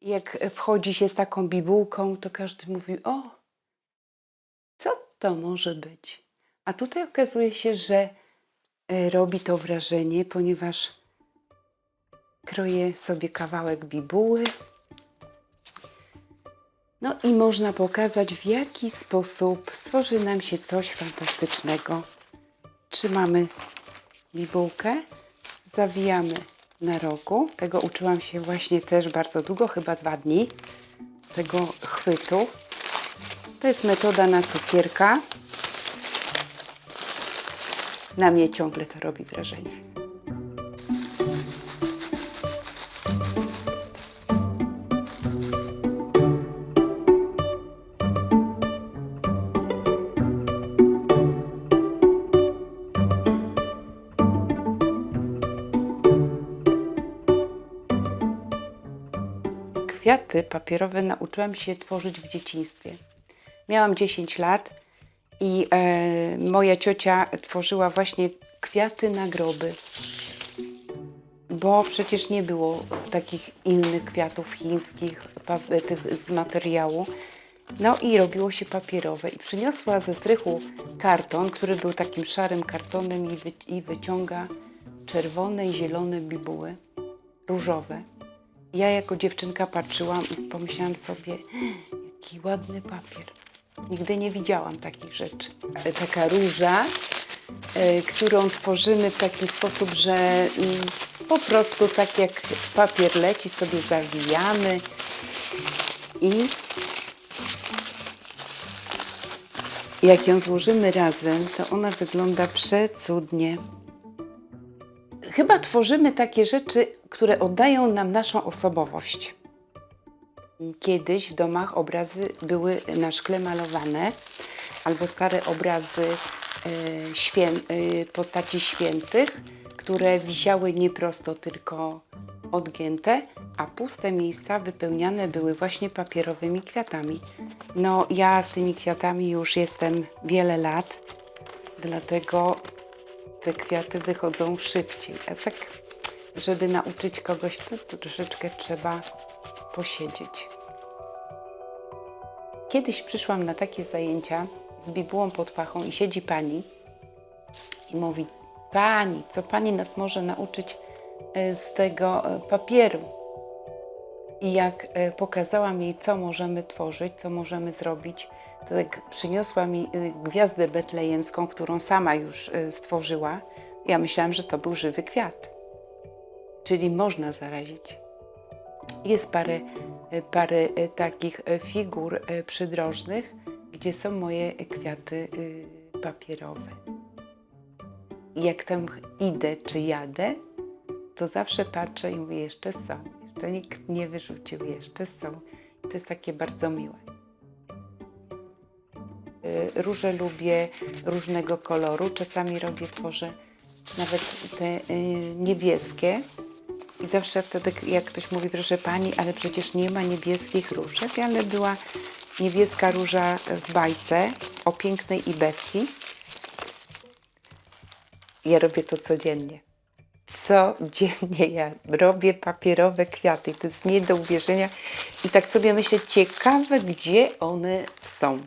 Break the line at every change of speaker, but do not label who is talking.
Jak wchodzi się z taką bibułką, to każdy mówi: O, co to może być? A tutaj okazuje się, że e, robi to wrażenie, ponieważ kroję sobie kawałek bibuły. No i można pokazać, w jaki sposób stworzy nam się coś fantastycznego. Trzymamy bibułkę, zawijamy na rogu. Tego uczyłam się właśnie też bardzo długo, chyba dwa dni, tego chwytu. To jest metoda na cukierka. Na mnie ciągle to robi wrażenie. Kwiaty papierowe nauczyłam się tworzyć w dzieciństwie. Miałam 10 lat i e, moja ciocia tworzyła właśnie kwiaty na groby. Bo przecież nie było takich innych kwiatów chińskich, tych z materiału. No i robiło się papierowe. I przyniosła ze strychu karton, który był takim szarym kartonem i, wy, i wyciąga czerwone i zielone bibuły, różowe. Ja jako dziewczynka patrzyłam i pomyślałam sobie, jaki ładny papier. Nigdy nie widziałam takich rzeczy. E, Taka róża, e, którą tworzymy w taki sposób, że mm, po prostu tak jak papier leci, sobie zawijamy i jak ją złożymy razem, to ona wygląda przecudnie. Chyba tworzymy takie rzeczy, które oddają nam naszą osobowość. Kiedyś w domach obrazy były na szkle malowane, albo stare obrazy e, świę, e, postaci świętych, które wisiały nie prosto, tylko odgięte, a puste miejsca wypełniane były właśnie papierowymi kwiatami. No, ja z tymi kwiatami już jestem wiele lat, dlatego te kwiaty wychodzą szybciej. Tak, żeby nauczyć kogoś, to troszeczkę trzeba posiedzieć. Kiedyś przyszłam na takie zajęcia z bibułą pod pachą i siedzi pani i mówi: Pani, co pani nas może nauczyć e, z tego e, papieru? I jak e, pokazałam jej, co możemy tworzyć, co możemy zrobić, to jak przyniosła mi e, gwiazdę betlejemską, którą sama już e, stworzyła, ja myślałam, że to był żywy kwiat. Czyli można zarazić. Jest parę, parę takich figur przydrożnych, gdzie są moje kwiaty papierowe. I jak tam idę czy jadę, to zawsze patrzę i mówię, jeszcze są, jeszcze nikt nie wyrzucił, jeszcze są. To jest takie bardzo miłe. Y, Róże lubię różnego koloru, czasami robię, tworzę nawet te y, niebieskie. I zawsze wtedy, jak ktoś mówi, proszę pani, ale przecież nie ma niebieskich różek, ale była niebieska róża w bajce o pięknej i bestii. Ja robię to codziennie. Codziennie ja robię papierowe kwiaty. To jest nie do uwierzenia. I tak sobie myślę, ciekawe, gdzie one są.